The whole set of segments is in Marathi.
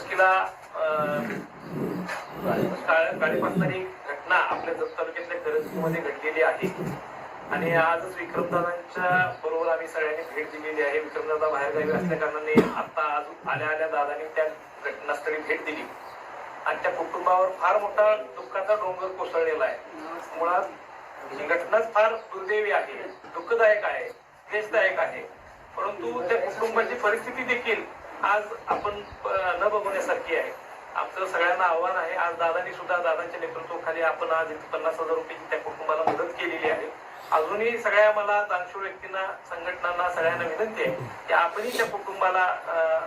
सुरुवातीला काळी घटना आपल्या जत तालुक्यातल्या करंजमध्ये घडलेली आहे. आणि आजच विक्रमदादांच्या बरोबर आम्ही सगळ्यांनी भेट दिलेली आहे. विक्रमदादा बाहेरगावी असल्या कारणाने आता आज आल्या आल्या दादांनी त्या घटनास्थळी भेट दिली. आणि त्या कुटुंबावर फार मोठा दुःखाचा डोंगर कोसळलेला आहे. मुळात ही घटनाच फार दुर्दैवी आहे. दुःखदायक आहे. क्लेशदायक आहे. परंतु त्या कुटुंबाची परिस्थिती देखील आज आपण न बघण्यासारखी आहे. आमचं सगळ्यांना आव्हान आहे. आज दादांनी सुद्धा दादांच्या नेतृत्वाखाली आपण आज इथे पन्नास हजार रुपयाची त्या कुटुंबाला मदत केलेली आहे. अजूनही सगळ्या मला दानशूर व्यक्तींना संघटनांना सगळ्यांना विनंती आहे की आपणही त्या कुटुंबाला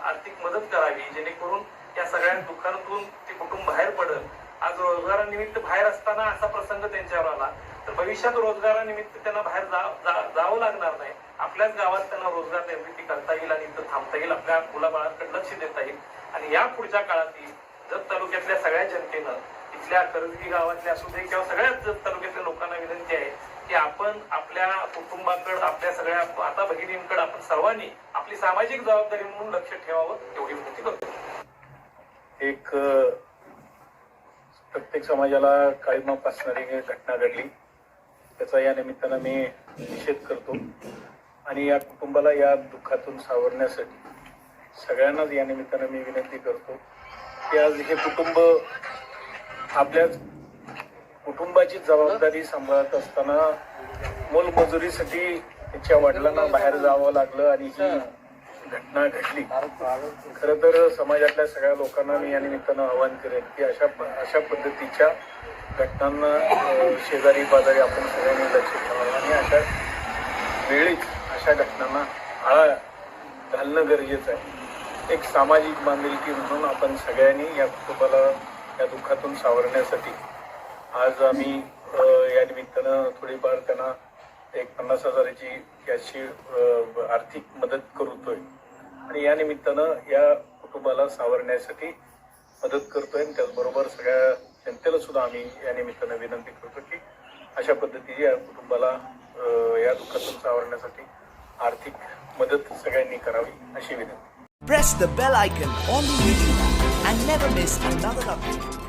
आर्थिक मदत करावी जेणेकरून या सगळ्या दुःखातून ते कुटुंब बाहेर पडत आज रोजगारानिमित्त बाहेर असताना असा प्रसंग त्यांच्यावर आला. तर भविष्यात रोजगारानिमित्त त्यांना बाहेर जा- जावं लागणार नाही. आपल्याच गावात त्यांना रोजगार निर्मिती करता येईल आणि इथं थांबता येईल आपल्या मुलाबाळांकडे लक्ष देता येईल. आणि या पुढच्या काळातील जत तालुक्यातल्या सगळ्या जनतेनं इथल्या करंजी गावातल्या असू दे किंवा सगळ्याच जत तालुक्यातल्या लोकांना विनंती आहे की आपण आपल्या कुटुंबाकडे आपल्या सगळ्या माता भगिनींकडे आपण सर्वांनी आपली सामाजिक जबाबदारी म्हणून लक्ष ठेवावं एवढी विनंती करतो. एक प्रत्येक समाजाला काळीमाप असणारी घटना घडली. त्याचा या निमित्तानं मी निषेध करतो. आणि या कुटुंबाला या दुःखातून सावरण्यासाठी सगळ्यांनाच या निमित्तानं मी विनंती करतो की आज हे कुटुंब आपल्याच कुटुंबाची जबाबदारी सांभाळत असताना मोलमजुरीसाठी त्याच्या वडिलांना बाहेर जावं लागलं आणि ही घटना घडली. खर तर समाजातल्या सगळ्या लोकांना मी या निमित्तानं आवाहन करेन की अशा प- अशा पद्धतीच्या घटनांना शेजारी पाजारी आपण सगळ्यांनी लक्ष ठेवावं आणि अशा वेळीच अशा घटनांना आळा घालणं गरजेचं आहे. एक सामाजिक बांधिलकी म्हणून आपण सगळ्यांनी या कुटुंबाला या दुःखातून सावरण्यासाठी आज आम्ही या निमित्तानं थोडीफार त्यांना एक पन्नास हजाराची याची आर्थिक मदत करतोय. आणि या निमित्तानं या कुटुंबाला सावरण्यासाठी मदत करतोय आणि त्याचबरोबर सगळ्या जनतेला सुद्धा आम्ही या निमित्तानं विनंती करतो की अशा पद्धतीची या कुटुंबाला या दुःखातून सावरण्यासाठी आर्थिक मदत सगळ्यांनी करावी अशी विनंती. Press the bell icon on the and never miss another update